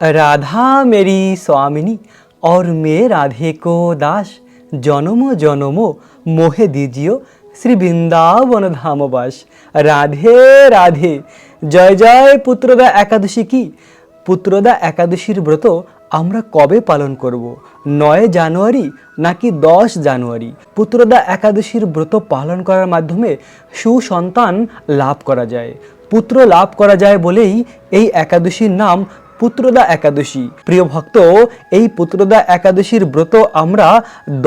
राधा मेरी स्वामिनी और मैं राधे को दास জনম জনম মোহে দিজিও শ্রী বৃন্দাবন ধামবাস রাধে রাধে জয় জয় পুত্রদা একাদশী কি পুত্রদা একাদশীর ব্রত আমরা কবে পালন করব নয় জানুয়ারি নাকি দশ জানুয়ারি পুত্রদা একাদশীর ব্রত পালন করার মাধ্যমে সুসন্তান লাভ করা যায় পুত্র লাভ করা যায় বলেই এই একাদশীর নাম পুত্রদা একাদশী। প্রিয় ভক্ত, এই পুত্রদা একাদশীর ব্রত আমরা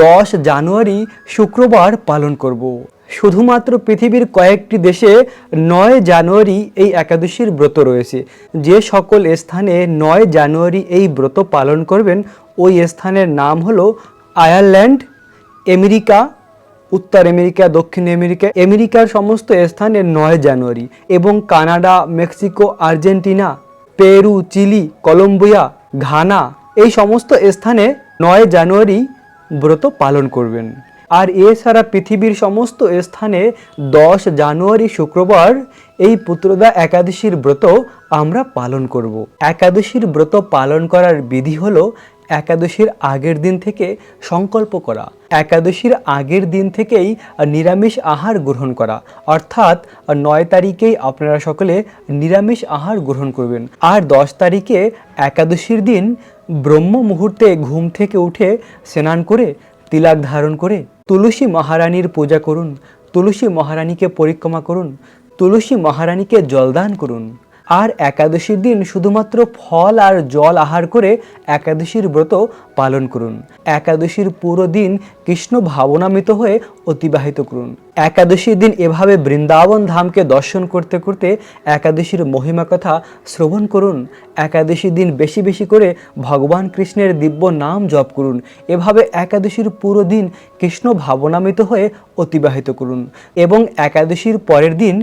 দশ জানুয়ারি শুক্রবার পালন করব। শুধুমাত্র পৃথিবীর কয়েকটি দেশে নয় জানুয়ারি এই একাদশীর ব্রত রয়েছে। যে সকল স্থানে নয় জানুয়ারি এই ব্রত পালন করবেন, ওই স্থানের নাম হলো আয়ারল্যান্ড, আমেরিকা, উত্তর আমেরিকা, দক্ষিণ আমেরিকা, আমেরিকার সমস্ত স্থানে নয় জানুয়ারি এবং Canada, Mexico, Argentina Peru, Chile, Colombia, Ghana এই সমস্ত স্থানে নয় জানুয়ারি ব্রত পালন করবেন। আর এছাড়া পৃথিবীর সমস্ত স্থানে দশ জানুয়ারি শুক্রবার এই পুত্রদা একাদশীর ব্রত আমরা পালন করব। একাদশীর ব্রত পালন করার বিধি হলো একাদশীর আগের দিন থেকে সংকল্প করা। একাদশীর আগের দিন থেকেই নিরামিষ আহার গ্রহণ করা। অর্থাৎ নয় তারিখেই আপনারা সকলে নিরামিষ আহার গ্রহণ করবেন। আর দশ তারিখে একাদশীর দিন ব্রহ্ম মুহূর্তে ঘুম থেকে উঠে স্নান করে তিলাক ধারণ করে তুলসী মহারানীর পূজা করুন। তুলসী মহারানীকে পরিক্রমা করুন। তুলসী মহারানীকে জলদান করুন। আর একাদশীর দিন শুধুমাত্র ফল আর জল আহার করে একাদশীর ব্রত পালন করুন। একাদশীর পুরো দিন কৃষ্ণ ভাবনামিত হয়ে অতিবাহিত করুন। একাদশীর দিন এভাবে বৃন্দাবন ধামকে দর্শন করতে করতে একাদশীর মহিমা কথা শ্রবণ করুন। একাদশীর দিন বেশি বেশি করে ভগবান কৃষ্ণের দিব্য নাম জপ করুন। এভাবে একাদশীর পুরো দিন কৃষ্ণ ভাবনামিত হয়ে অতিবাহিত করুন। এবং একাদশীর পরের দিন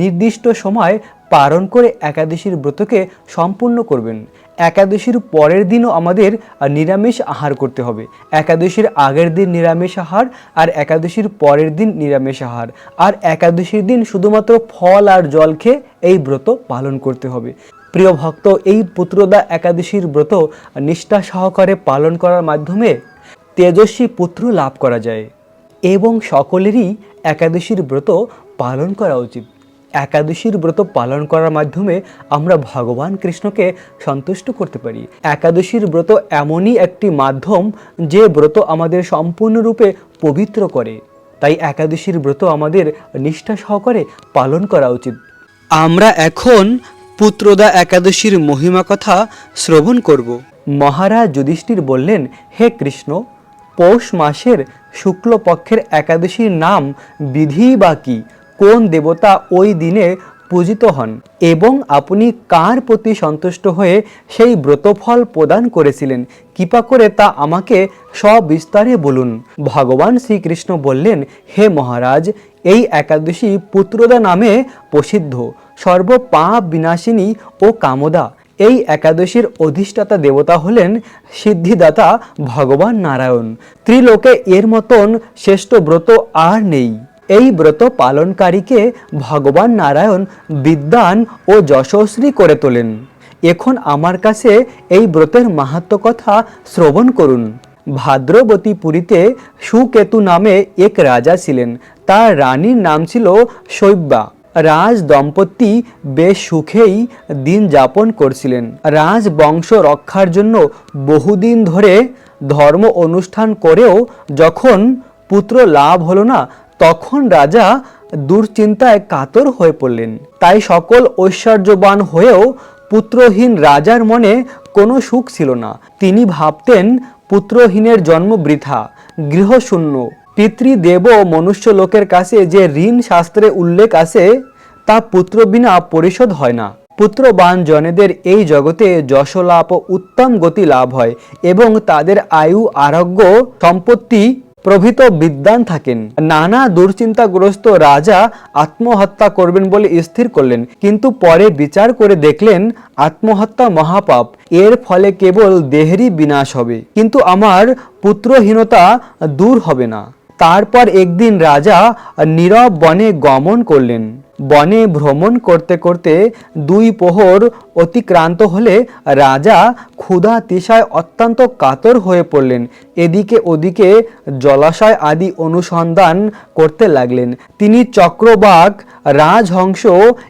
নির্দিষ্ট সময় পালন করে একাদশীর ব্রতকে সম্পূর্ণ করবেন। একাদশীর পরের দিনও আমাদের নিরামিষ আহার করতে হবে। একাদশীর আগের দিন নিরামিষ আহার আর একাদশীর পরের দিন নিরামিষ আহার। আর একাদশীর দিন শুধুমাত্র ফল আর জল খেয়ে এই ব্রত পালন করতে হবে। প্রিয় ভক্ত, এই পুত্রদা একাদশীর ব্রত নিষ্ঠা সহকারে পালন করার মাধ্যমে তেজস্বী পুত্র লাভ করা যায়। এবং সকলেরই একাদশীর ব্রত পালন করা উচিত। একাদশীর ব্রত পালন করার মাধ্যমে আমরা ভগবান কৃষ্ণকে সন্তুষ্ট করতে পারি। একাদশীর ব্রত এমনই একটি মাধ্যম যে ব্রত আমাদের সম্পূর্ণরূপে পবিত্র করে। তাই একাদশীর ব্রত আমাদের নিষ্ঠা সহকারে পালন করা উচিত। আমরা এখন পুত্রদা একাদশীর মহিমা কথা শ্রবণ করব। মহারাজ যুধিষ্ঠির বললেন, হে কৃষ্ণ, পৌষ মাসের শুক্লপক্ষের একাদশীর নাম বিধি বা কি? কোন দেবতা ওই দিনে পূজিত হন এবং আপনি কার প্রতি সন্তুষ্ট হয়ে সেই ব্রতফল প্রদান করেছিলেন? কৃপা করে তা আমাকে সবিস্তারে বলুন। ভগবান শ্রীকৃষ্ণ বললেন, হে মহারাজ, এই একাদশী পুত্রদা নামে প্রসিদ্ধ। সর্ব পাপ বিনাশিনী ও কামদা। এই একাদশীর অধিষ্ঠাতা দেবতা হলেন সিদ্ধিদাতা ভগবান নারায়ণ। ত্রিলোকে এর মতন শ্রেষ্ঠ ব্রত আর নেই। এই ব্রত পালনকারীকে ভগবান নারায়ণ বিদ্যান ও যশস্বী করে তোলেন। এখন আমার কাছে এই ব্রতের মাহাত্ম কথা শ্রবণ করুন। ভাদ্রবতী পুরীতে সুকেতু নামে এক রাজা ছিলেন। তার রানীর নাম ছিল শৈব্যা। রাজ দম্পতি বেশ সুখেই দিন যাপন করছিলেন। রাজ বংশ রক্ষার জন্য বহুদিন ধরে ধর্ম অনুষ্ঠান করেও যখন পুত্র লাভ হলো না তখন রাজা দুশ্চিন্তায় কাতর হয়ে পড়লেন। তাই সকল ঐশ্বর্যবান হয়েও পুত্রহীন রাজার মনে কোনো সুখ ছিল না। তিনি ভাবতেন, পুত্রহীনের জন্ম বৃথা, গৃহশূন্য পিতৃদেব মনুষ্য লোকের কাছে যে ঋণ শাস্ত্রে উল্লেখ আছে, তা পুত্র বিনা পরিশোধ হয় না। পুত্রবান জনেদের এই জগতে যশ লাভ ও উত্তম গতি লাভ হয় এবং তাদের আয়ু, আরোগ্য, সম্পত্তি প্রভৃত বিদ্যান থাকেন। নানা দুশ্চিন্তাগ্রস্ত রাজা আত্মহত্যা করবেন বলে স্থির করলেন, কিন্তু পরে বিচার করে দেখলেন আত্মহত্যা মহাপাপ। এর ফলে কেবল দেহেরই বিনাশ হবে। কিন্তু আমার পুত্রহীনতা দূর হবে না। তারপর একদিন রাজা নীরব বনে গমন করলেন। বনে ভ্রমণ করতে করতে দুই প্রহর অতিক্রান্ত হলে রাজা ক্ষুধা তিসায় অত্যন্ত কাতর হয়ে পড়লেন। এদিকে ওদিকে জলাশয় আদি অনুসন্ধান করতে লাগলেন। তিনি চক্রবাক রাজহংস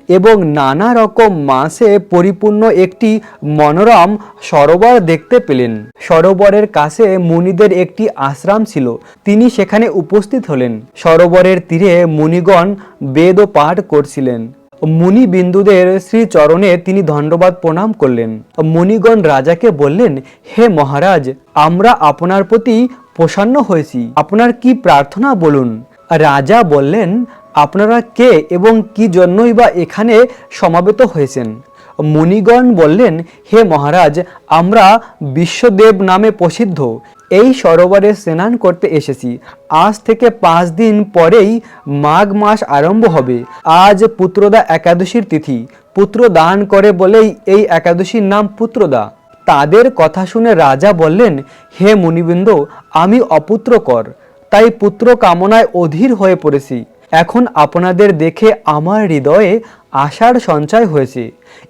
এবং নানা রকম মাসে পরিপূর্ণ একটি মনোরম সরোবর দেখতে পেলেন। সরোবরের কাছে মুনিদের একটি আশ্রম ছিল। তিনি সেখানে উপস্থিত হলেন। সরোবরের তীরে মুনিগণ বেদ পাঠ করছিলেন। মুনি বিন্দুদের শ্রীচরণে তিনি ধন্যবাদ প্রণাম করলেন। মুনিগণ রাজাকে বললেন, হে মহারাজ, আমরা আপনার প্রতি প্রসন্ন হয়েছি। আপনার কি প্রার্থনা বলুন? রাজা বললেন, আপনারা কে এবং কি জন্যই বা এখানে সমাবেত হয়েছেন? মুনিগণ বললেন, হে মহারাজ, আমরা বিশ্বদেব নামে প্রসিদ্ধ। এই সরোবরে স্নান করতে এসেছি। আজ থেকে পাঁচ দিন পরেই মাঘ মাস আরম্ভ হবে। আজ পুত্রদা একাদশীর তিথি। পুত্র দান করে বলেই এই একাদশীর নাম পুত্রদা। তাদের কথা শুনে রাজা বললেন, হে মুনিবৃন্দ, আমি অপুত্রকর। তাই পুত্র কামনায় অধীর হয়ে পড়েছি। এখন আপনাদের দেখে আমার হৃদয়ে আশার সঞ্চয় হয়েছে।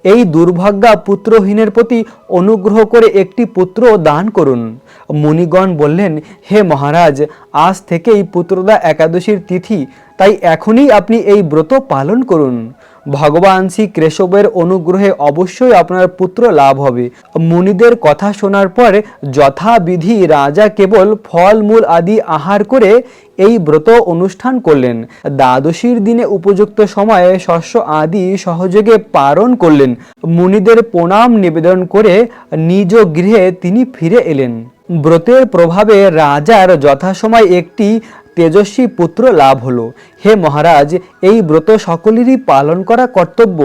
এই দুর্ভাগ্যা পুত্রহীনের প্রতি অনুগ্রহ করে একটি পুত্র দান করুন। মুনিগণ বললেন, হে মহারাজ, আজ থেকেই পুত্রদা একাদশীর তিথি, তাই এখনই আপনি এই ব্রত পালন করুন। ভগবান শ্রী কেশবের অনুগ্রহে অবশ্যই আপনার পুত্র লাভ হবে। মুনিদের কথা শোনার পর যথাবিধি রাজা কেবল ফলমূল আদি আহার করে এই ব্রত অনুষ্ঠান করলেন। দ্বাদশীর দিনে উপযুক্ত সময়ে শস্য আদি সহযোগে পালন করলেন। মুনিদের প্রণাম নিবেদন করে নিজ গৃহে তিনি ফিরে এলেন। ব্রতের প্রভাবে রাজার যথাসময় একটি তেজস্বী পুত্র লাভ হলো। হে মহারাজ, এই ব্রত সকলেরই পালন করা কর্তব্য।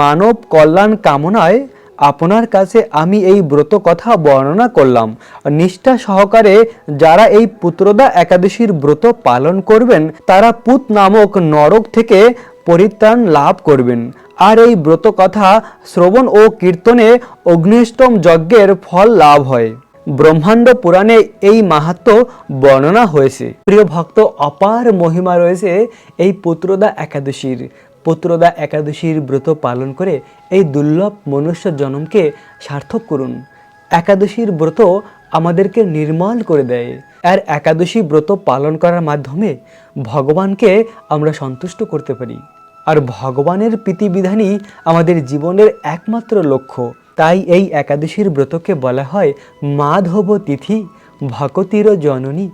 মানব কল্যাণ কামনায় আপনার কাছে আমি এই ব্রত কথা বর্ণনা করলাম। নিষ্ঠা সহকারে যারা এই পুত্রদা একাদশীর ব্রত পালন করবেন, তারা পুত নামক নরক থেকে পরিত্রাণ লাভ করবেন। আর এই ব্রত কথা শ্রবণ ও কীর্তনে অগ্নিষ্টম যজ্ঞের ফল লাভ হয়। ব্রহ্মাণ্ড পুরাণে এই মাহাত্ম বর্ণনা হয়েছে। প্রিয় ভক্ত, অপার মহিমা রয়েছে এই পুত্রদা একাদশীর। পুত্রদা একাদশীর ব্রত পালন করে এই দুর্লভ মনুষ্য জন্মকে সার্থক করুন। একাদশীর ব্রত আমাদেরকে নির্মল করে দেয়। আর একাদশী ব্রত পালন করার মাধ্যমে ভগবানকে আমরা সন্তুষ্ট করতে পারি। আর ভগবানের প্রীতিবিধানই আমাদের জীবনের একমাত্র লক্ষ্য। তাই এই একাদশীর ব্রতকে বলা হয় মাধব তিথি ভকতির জননী,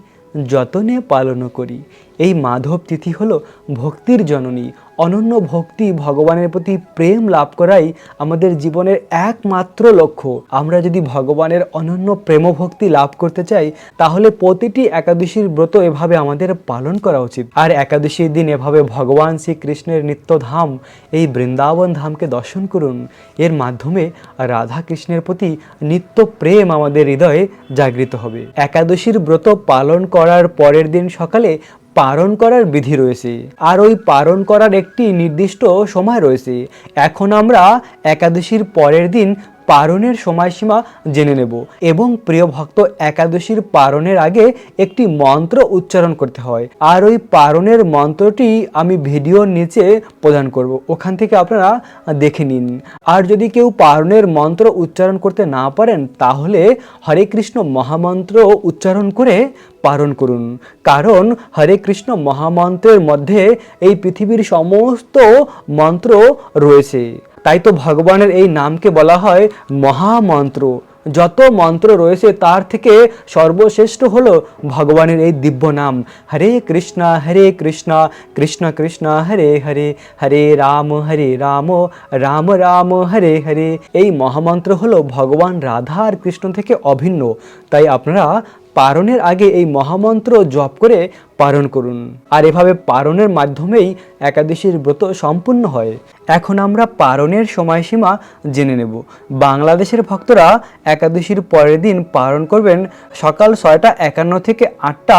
যতনে পালন করি। এই মাধব তিথি হলো ভক্তির জননী অনন্য ভক্তি ভগবানের প্রতি প্রেম লাভ করাই আমাদের জীবনের একমাত্র লক্ষ্য। আমরা যদি ভগবানের অনন্য প্রেম ভক্তি লাভ করতে চাই, তাহলে প্রতিটি একাদশীর ব্রত এভাবে আমাদের পালন করা উচিত। আর একাদশীর দিন এভাবে ভগবান শ্রীকৃষ্ণের নিত্যধাম, এই বৃন্দাবন ধামকে দর্শন করুন। এর মাধ্যমে রাধা কৃষ্ণের প্রতি নিত্য প্রেম আমাদের হৃদয়ে জাগৃত হবে। একাদশীর ব্রত পালন করার পরের দিন সকালে পালন করার বিধি রয়েছে। আর ওই পালন করার একটি নির্দিষ্ট সময় রয়েছে। এখন আমরা একাদশীর পরের দিন পারণের সময়সীমা জেনে নেব এবং প্রিয় ভক্ত, একাদশীর পারণের আগে একটি মন্ত্র উচ্চারণ করতে হয়। আর ওই পারণের মন্ত্রটি আমি ভিডিওর নিচে প্রদান করব। ওখান থেকে আপনারা দেখে নিন। আর যদি কেউ পারণের মন্ত্র উচ্চারণ করতে না পারেন, তাহলে হরে কৃষ্ণ মহামন্ত্র উচ্চারণ করে পারণ করুন। কারণ হরে কৃষ্ণ মহামন্ত্রের মধ্যে এই পৃথিবীর সমস্ত মন্ত্র রয়েছে। তাই তো ভগবানের এই নামকে বলা হয় মহামন্ত্র। যত মন্ত্র রয়েছে, তার থেকে সর্বশ্রেষ্ঠ হলো ভগবানের এই দিব্য নাম। হরে কৃষ্ণ হরে কৃষ্ণ কৃষ্ণ কৃষ্ণ, হরে হরে হরে রাম হরে রাম রাম রাম, হরে হরে। এই মহামন্ত্র হলো ভগবান রাধা আর কৃষ্ণ থেকে অভিন্ন। তাই আপনারা পারণের আগে এই মহামন্ত্র জপ করে পালন করুন। আর এভাবে পারণের মাধ্যমেই একাদশীর ব্রত সম্পূর্ণ হয়। এখন আমরা পারণের সময়সীমা জেনে নেব। বাংলাদেশের ভক্তরা একাদশীর পরের দিন পালন করবেন সকাল ছয়টা একান্ন থেকে আটটা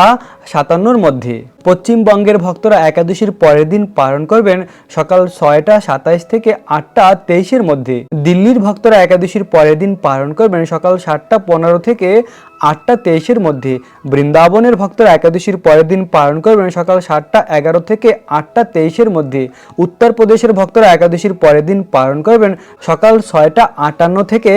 সাতান্নর মধ্যে। পশ্চিমবঙ্গের ভক্তরা একাদশীর পরের দিন পালন করবেন সকাল ছয়টা সাতাইশ থেকে আটটা তেইশের মধ্যে। দিল্লির ভক্তরা একাদশীর পরের দিন পালন করবেন সকাল সাতটা পনেরো থেকে আটটা তেইশের মধ্যে। বৃন্দাবনের ভক্তরা একাদশীর পরের দিন পালন করবেন সকাল সাতটা, এগারো থেকে আটটা তেইশের মধ্যে। উত্তরপ্রদেশের ভক্তরা একাদশীর পরের দিন পালন করবেন সকাল ছয়টা আটান্ন থেকে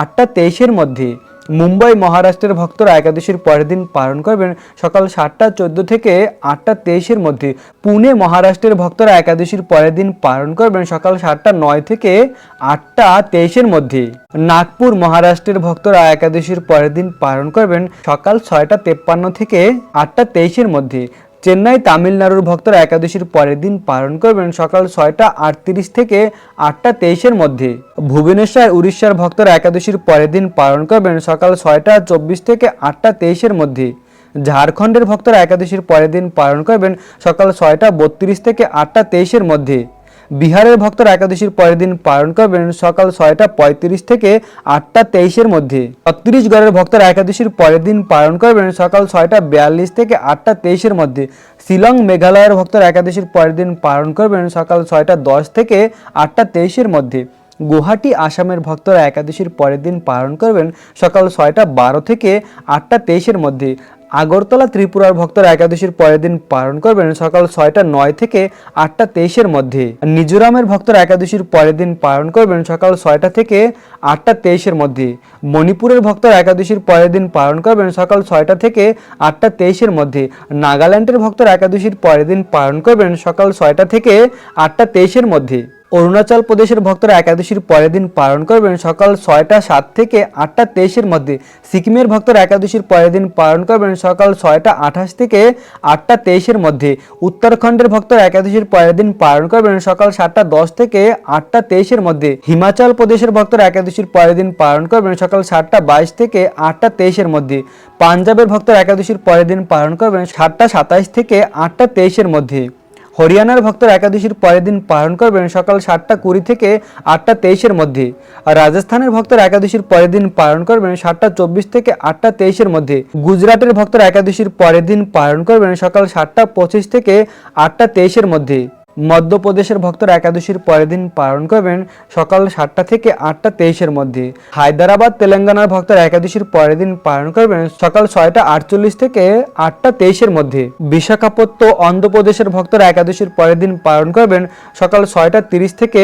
আটটা তেইশের মধ্যে। মুম্বাই মহারাষ্ট্রের ভক্তরা একাদশীর পরের দিন পালন করবেন সকাল সাতটা চোদ্দ থেকে আটটা তেইশের মধ্যে। পুনে মহারাষ্ট্রের ভক্তরা একাদশীর পরের দিন পালন করবেন সকাল সাতটা নয় থেকে আটটা তেইশের মধ্যে। নাগপুর মহারাষ্ট্রের ভক্তরা একাদশীর পরের দিন পালন করবেন সকাল ছয়টা তেপ্পান্ন থেকে আটটা তেইশের মধ্যে। চেন্নাই তামিলনাড়ুর ভক্তরা একাদশীর পরের দিন পালন করবেন সকাল ছয়টা আটত্রিশ থেকে আটটা তেইশের মধ্যে। ভুবনেশ্বর, উড়িষ্যার ভক্তরা একাদশীর পরের দিন পালন করবেন সকাল ছয়টা চব্বিশ থেকে আটটা তেইশের মধ্যে। ঝাড়খণ্ডের ভক্তরা একাদশীর পরের দিন পালন করবেন সকাল ছয়টা বত্রিশ থেকে আটটা তেইশের মধ্যে। বিহারের ভক্তরা একাদশীর পরের দিন পালন করবেন সকাল ছয়টা পঁয়ত্রিশ থেকে আটটা তেইশের মধ্যে। ছত্তিশগড়ের ভক্তরা একাদশীর পরের দিন পালন করবেন সকাল ছয়টা বিয়াল্লিশ থেকে আটটা তেইশের মধ্যে। শিলং মেঘালয়ের ভক্তরা একাদশীর পরের দিন পালন করবেন সকাল ছয়টা দশ থেকে আটটা তেইশের মধ্যে। গুয়াহাটি, আসামের ভক্তরা একাদশীর পরের দিন পালন করবেন সকাল ছয়টা বারো থেকে আটটা তেইশের মধ্যে। আগরতলা ত্রিপুরার ভক্তরা একাদশীর পরের দিন পালন করবেন সকাল ছয়টা নয় থেকে আটটা তেইশের মধ্যে। মিজোরামের ভক্তরা একাদশীর পরের দিন পালন করবেন সকাল ছয়টা থেকে আটটা তেইশের মধ্যে। মণিপুরের ভক্তরা একাদশীর পরের দিন পালন করবেন সকাল ছয়টা থেকে আটটা তেইশের মধ্যে। নাগাল্যান্ডের ভক্তরা একাদশীর পরের দিন পালন করবেন সকাল ছয়টা থেকে আটটা তেইশের মধ্যে। অরুণাচল প্রদেশের ভক্তরা একাদশীর পরের দিন পালন করবেন সকাল ছয়টা সাত থেকে আটটা তেইশের মধ্যে। সিকিমের ভক্তরা একাদশীর পরের দিন পালন করবেন সকাল ছয়টা আঠাশ থেকে আটটা তেইশের মধ্যে। উত্তরাখণ্ডের ভক্তরা একাদশীর পরের দিন পালন করবেন সকাল সাতটা দশ থেকে আটটা তেইশের মধ্যে। হিমাচল প্রদেশের ভক্তরা একাদশীর পরের দিন পালন করবেন সকাল সাতটা বাইশ থেকে আটটা তেইশের মধ্যে। পাঞ্জাবের ভক্তরা একাদশীর পরের দিন পালন করবেন সাতটা সাতাইশ থেকে আটটা তেইশের মধ্যে। হরিয়ানার ভক্তরা একাদশীর পরের দিন পালন করবেন সকাল সাতটা কুড়ি থেকে আটটা তেইশের মধ্যে। আর রাজস্থানের ভক্তরা একাদশীর পরের দিন পালন করবেন সাতটা চব্বিশ থেকে আটটা তেইশের মধ্যে। গুজরাটের ভক্তরা একাদশীর পরের দিন পালন করবেন সকাল সাতটা পঁচিশ থেকে আটটা তেইশের মধ্যে। মধ্যপ্রদেশের ভক্তরা একাদশীর পরের দিন পালন করবেন সকাল সাতটা থেকে আটটা তেইশের মধ্যে। হায়দ্রাবাদ, তেলেঙ্গানার ভক্তরা একাদশীর পরের দিন পালন করবেন সকাল ছয়টা আটচল্লিশ থেকে আটটা তেইশের মধ্যে। বিশাখাপত্ত, অন্ধ্রপ্রদেশের ভক্তরা একাদশীর পরের দিন পালন করবেন সকাল ছয়টা তিরিশ থেকে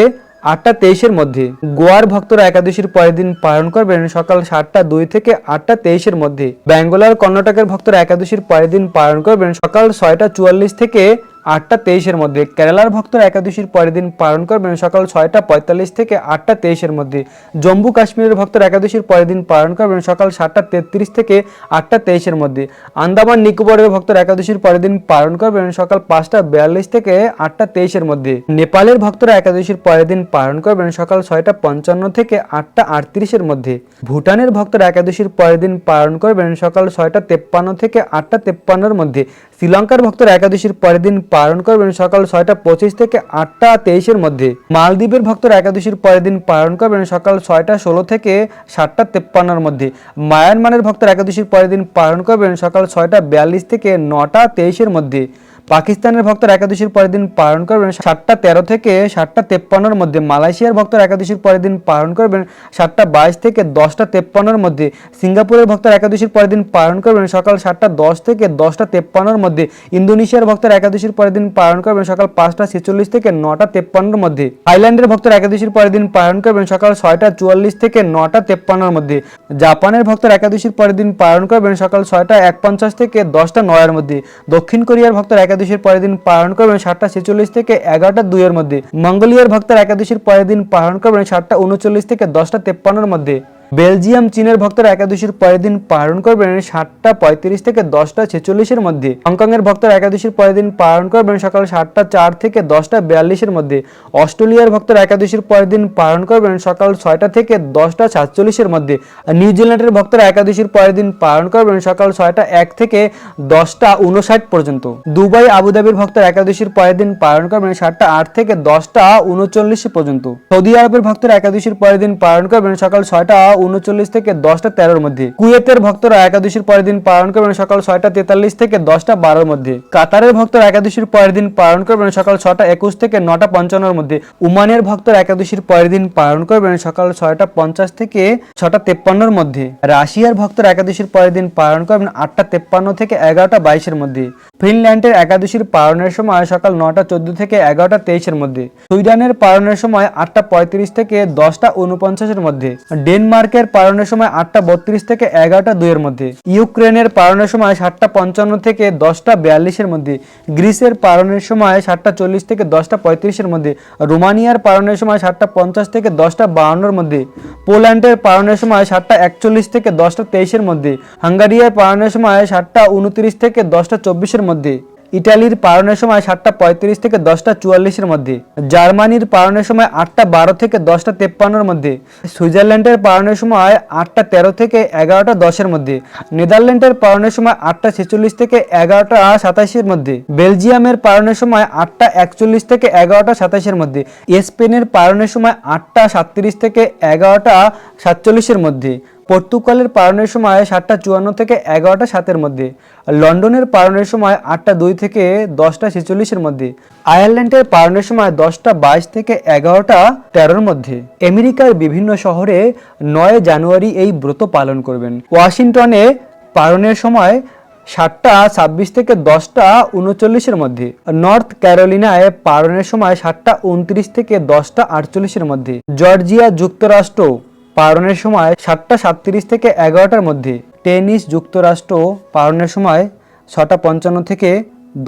আটটা তেইশের মধ্যে। গোয়ার ভক্তরা একাদশীর পরের দিন পালন করবেন সকাল সাতটা দুই থেকে আটটা তেইশের মধ্যে। ব্যাঙ্গোলার, কর্ণাটকের ভক্তরা একাদশীর পরের দিন পালন করবেন সকাল ছয়টা চুয়াল্লিশ থেকে আটটা তেইশের মধ্যে কেরালার ভক্তরা একাদশীর পরের দিন পালন করবেন। সকাল ছয়টা পঁয়তাল্লিশ থেকে আটটা তেইশের মধ্যে। জম্মু কাশ্মীরের ভক্তরা একাদশীর পরের দিন পালন করবেন। সকাল সাতটা তেত্রিশ থেকে আটটা তেইশের মধ্যে। আন্দামান নিকোবরের ভক্তরা একাদশীর পরের দিন পালন করবেন। সকাল পাঁচটা বিয়াল্লিশ থেকে আটটা তেইশের মধ্যে। নেপালের ভক্তরা একাদশীর পরের দিন পালন করবেন। সকাল ছয়টা পঞ্চান্ন থেকে আটটা আটত্রিশের মধ্যে। ভুটানের ভক্তরা একাদশীর পরের দিন পালন করবেন। সকাল ছয়টা তেপ্পান্ন থেকে আটটা তেপ্পান্নর মধ্যে। শ্রীলঙ্কার ভক্তরা একাদশীর পরের দিন পালন করবেন সকাল ছয়টা পঁচিশ থেকে আটটা তেইশের মধ্যে। মালদ্বীপের ভক্তরা একাদশীর পরের দিন পালন করবেন সকাল ছয়টা ষোলো থেকে সাতটা তেপ্পান্নর মধ্যে। মায়ানমারের ভক্তরা একাদশীর পরের দিন পালন করবেন সকাল ছয়টা বিয়াল্লিশ থেকে নটা তেইশের মধ্যে। পাকিস্তানের ভক্তরা একাদশীর পরের দিন পালন করবেন সাতটা তেরো থেকে সাতটা তেপ্পান্নর মধ্যে। মালয়েশিয়ার ভক্তরা একাদশীর পরের দিন পালন করবেন সাতটা বাইশ থেকে দশটা তেপ্পান্নর মধ্যে। সিঙ্গাপুরের ভক্তরা একাদশীর পরের দিন পালন করবেন সকাল সাতটা দশ থেকে দশটা তেপ্পান্নর মধ্যে। ইন্দোনেশিয়ার ভক্তরা একাদশীর পরের দিন পালন করবেন সকাল পাঁচটা ছেচল্লিশ থেকে নটা তেপ্পান্নর মধ্যে। থাইল্যান্ডের ভক্তরা একাদশীর পরের দিন পালন করবেন সকাল ছয়টা চুয়াল্লিশ থেকে নটা তেপ্পান্নর মধ্যে। জাপানের ভক্তরা একাদশীর পরের দিন পালন করবেন সকাল ছয়টা এক পঞ্চাশ থেকে দশটা নয়ের মধ্যে। দক্ষিণ কোরিয়ার ভক্তরা একাদশীর পরের দিন পালন করবেন সাতটা ছেচল্লিশ থেকে এগারোটা দুইয়ের মধ্যে। মঙ্গোলিয়ার ভক্তরা একাদশীর পরের দিন পালন করবেন সাতটা উনচল্লিশ থেকে দশটা তেপ্পান্নর মধ্যে। বেলজিয়াম, চীনের ভক্তরা একাদশীর পরের দিন পালন করবেন সাতটা পঁয়ত্রিশ থেকে দশটা ছেচল্লিশের মধ্যে। হংকংয়ের ভক্তরা একাদশীর পরের দিন পালন করবেন সকাল সাতটা চার থেকে দশটা বিয়াল্লিশের মধ্যে। অস্ট্রেলিয়ার ভক্তরা একাদশীর পরের দিন পালন করবেন সকাল ছয়টা থেকে দশটা সাতচল্লিশের মধ্যে। নিউজিল্যান্ডের ভক্তরা একাদশীর পরের দিন পালন করবেন সকাল ছয়টা এক থেকে দশটা উনষাট পর্যন্ত। দুবাই, আবুধাবির ভক্তরা একাদশীর পরের দিন পালন করবেন সাতটা আট থেকে দশটা উনচল্লিশ পর্যন্ত। সৌদি আরবের ভক্তরা একাদশীর পরের দিন পালন করবেন সকাল ছয়টা উনচল্লিশ থেকে দশটা তেরোর মধ্যে। কুয়েতের ভক্তরা একাদশীর পরের দিন পালন করবেন সকাল ছয়টা তেতাল্লিশ থেকে দশটা বারোর মধ্যে। কাতারের ভক্তরা একাদশীর পরের দিন পালন করবেন সকাল ছটা একুশ থেকে নটা পঞ্চান্নর মধ্যে। উমানের ভক্তরা একাদশীর পরের দিন পালন করবেন সকাল ছয়টা পঞ্চাশ থেকে ছটা তেপ্পান্নর মধ্যে। রাশিয়ার ভক্তরা একাদশীর পরের দিন পালন করবেন আটটা তেপ্পান্ন থেকে এগারোটা বাইশের মধ্যে। ফিনল্যান্ডের একাদশীর পালনের সময় সকাল নটা চোদ্দ থেকে এগারোটা তেইশের মধ্যে। সুইডেনের পালনের সময় আটটা পঁয়ত্রিশ থেকে দশটা উনপঞ্চাশের মধ্যে। ডেনমার্কের পালনের সময় আটটা বত্রিশ থেকে এগারোটা দুইয়ের মধ্যে। ইউক্রেনের পালনের সময় সাতটা পঞ্চান্ন থেকে দশটা বিয়াল্লিশের মধ্যে। গ্রিসের পালনের সময় সাতটা চল্লিশ থেকে দশটা পঁয়ত্রিশের মধ্যে। রোমানিয়ার পালনের সময় সাতটা পঞ্চাশ থেকে দশটা বাউন্নর মধ্যে। পোল্যান্ডের পালনের সময় সাতটা একচল্লিশ থেকে দশটা তেইশের মধ্যে। হাঙ্গারিয়ার পালনের সময় সাতটা উনত্রিশ থেকে দশটা চব্বিশের মধ্যে। ইটালির পালনের সময় সাতটা পঁয়ত্রিশ থেকে দশটা চুয়াল্লিশের মধ্যে, জার্মানির পালনের সময় আটটা বারো থেকে দশটা তেপ্পান্নর মধ্যে, সুইজারল্যান্ডের পালনের সময় আটটা তেরো থেকে এগারোটা দশের মধ্যে, নেদারল্যান্ডের পালনের সময় আটটা ছেচল্লিশ থেকে এগারোটা সাতাশের মধ্যে, বেলজিয়ামের পালনের সময় আটটা একচল্লিশ থেকে এগারোটা সাতাশের মধ্যে, স্পেনের পালনের সময় আটটা সাতত্রিশ থেকে এগারোটা সাতচল্লিশের মধ্যে পর্তুগালের পালনের সময় সাতটা চুয়ান্ন থেকে এগারোটা সাতের মধ্যে, লন্ডনের পালনের সময় আটটা দুই থেকে দশটা ছেচল্লিশের মধ্যে, আয়ারল্যান্ডের পালনের সময় দশটা বাইশ থেকে এগারোটা তেরোর মধ্যে। আমেরিকার বিভিন্ন শহরে নয় জানুয়ারি এই ব্রত পালন করবেন। ওয়াশিংটনে পালনের সময় সাতটা ছাব্বিশ থেকে দশটা উনচল্লিশের মধ্যে, নর্থ ক্যারোলিনায় পালনের সময় সাতটা উনত্রিশ থেকে দশটা আটচল্লিশের মধ্যে, জর্জিয়া যুক্তরাষ্ট্র পালনের সময় সাতটা সাতত্রিশ থেকে এগারোটার মধ্যে। টেনিস যুক্তরাষ্ট্র পালনের সময় ছটা পঞ্চান্ন থেকে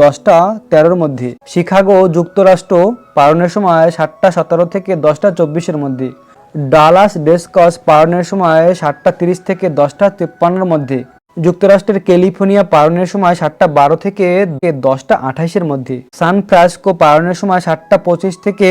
দশটা তেরোর মধ্যে। শিকাগো যুক্তরাষ্ট্র পালনের সময় সাতটা সতেরো থেকে দশটা চব্বিশের মধ্যে। ডালাস ডেস্কস পালনের সময় সাতটা তিরিশ থেকে দশটা তিপ্পান্নর মধ্যে। যুক্তরাষ্ট্রের ক্যালিফোর্নিয়া পালনের সময় সাতটা বারো থেকে দশটা আঠাইশের মধ্যে। সান ফ্রান্সকো পালনের সময় সাতটা পঁচিশ থেকে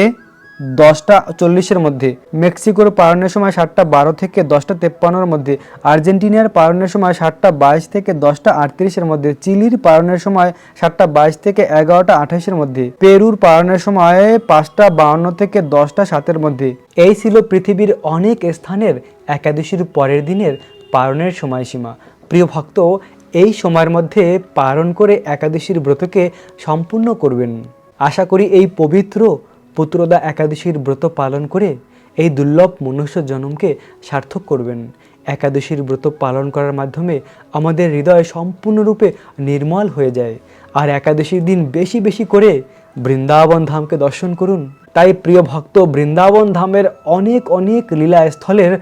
দশটা চল্লিশের মধ্যে। মেক্সিকোর পালনের সময় সাতটা বারো থেকে দশটা তেপ্পান্নর মধ্যে। আর্জেন্টিনার পালনের সময় সাতটা বাইশ থেকে দশটা আটত্রিশের মধ্যে। চিলির পালনের সময় সাতটা বাইশ থেকে এগারোটা আঠাশের মধ্যে। পেরুর পালনের সময় পাঁচটা বাউন্ন থেকে দশটা সাতের মধ্যে। এই ছিল পৃথিবীর অনেক স্থানের একাদশীর পরের দিনের পালনের সময়সীমা। প্রিয় ভক্ত, এই সময়ের মধ্যে পালন করে একাদশীর ব্রতকে সম্পূর্ণ করবেন। আশা করি এই পবিত্র পুত্রদা একাদশীর ব্রত পালন করে এই দুর্লভ মনুষ্য জন্মকে সার্থক করবেন। একাদশীর ব্রত পালন করার মাধ্যমে আমাদের হৃদয় সম্পূর্ণরূপে নির্মল হয়ে যায়। আর একাদশীর দিন বেশি বেশি করে বৃন্দাবন ধামকে দর্শন করুন। তাই প্রিয় ভক্ত, বৃন্দাবন ধামের অনেক অনেক লীলাস্থলের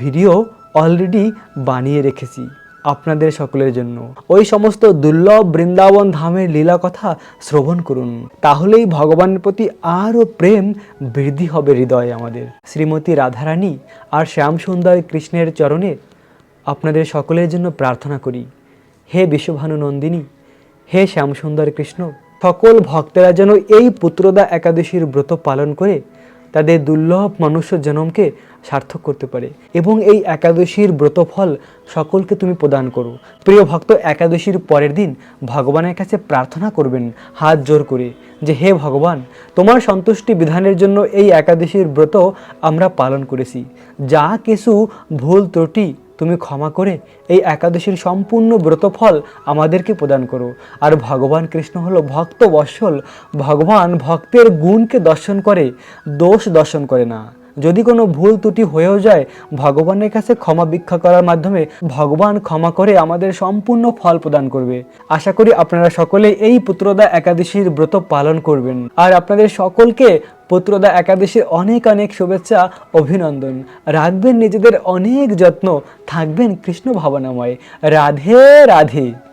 ভিডিও অলরেডি বানিয়ে রেখেছি। আপনাদের সকলের জন্য। ওই সমস্ত দুর্লভ বৃন্দাবন ধামের লীলা কথা শ্রবণ করুন। তাহলেই ভগবানের প্রতি আরও প্রেম বৃদ্ধি হবে হৃদয়ে আমাদের। শ্রীমতী রাধারানী আর শ্যাম সুন্দর কৃষ্ণের চরণে আপনাদের সকলের জন্য প্রার্থনা করি। হে বিশ্বভানু নন্দিনী, হে শ্যামসুন্দর কৃষ্ণ, সকল ভক্তেরা যেন এই পুত্রদা একাদশীর ব্রত পালন করে তাদের দুর্লভ মনুষ্য জনমকে সার্থক করতে পারে। এবং এই একাদশীর ব্রতফল সকলকে তুমি প্রদান করো। প্রিয় ভক্ত, একাদশীর পরের দিন ভগবানের কাছে প্রার্থনা করবেন হাত জোর করে যে, হে ভগবান, তোমার সন্তুষ্টি বিধানের জন্য এই একাদশীর ব্রত আমরা পালন করেছি। যা কিছু ভুল ত্রুটি তুমি ক্ষমা করে এই একাদশীর সম্পূর্ণ ব্রতফল আমাদেরকে প্রদান করো। আর ভগবান কৃষ্ণ হলো ভক্ত বৎসল ভগবান ভক্তের গুণকে দর্শন করে, দোষ দর্শন করে না। যদি কোনো ভুল ত্রুটি হয়েও যায়, ভগবানের কাছে ক্ষমা ভিক্ষা করার মাধ্যমে ভগবান ক্ষমা করে আমাদের সম্পূর্ণ ফল প্রদান করবে। আশা করি আপনারা সকলে এই পুত্রদা একাদশীর ব্রত পালন করবেন। আর আপনাদের সকলকে পুত্রদা একাদশীর অনেক অনেক শুভেচ্ছা, অভিনন্দন। রাখবেন নিজেদের অনেক যত্ন। থাকবেন কৃষ্ণ ভাবনাময়। রাধে রাধে।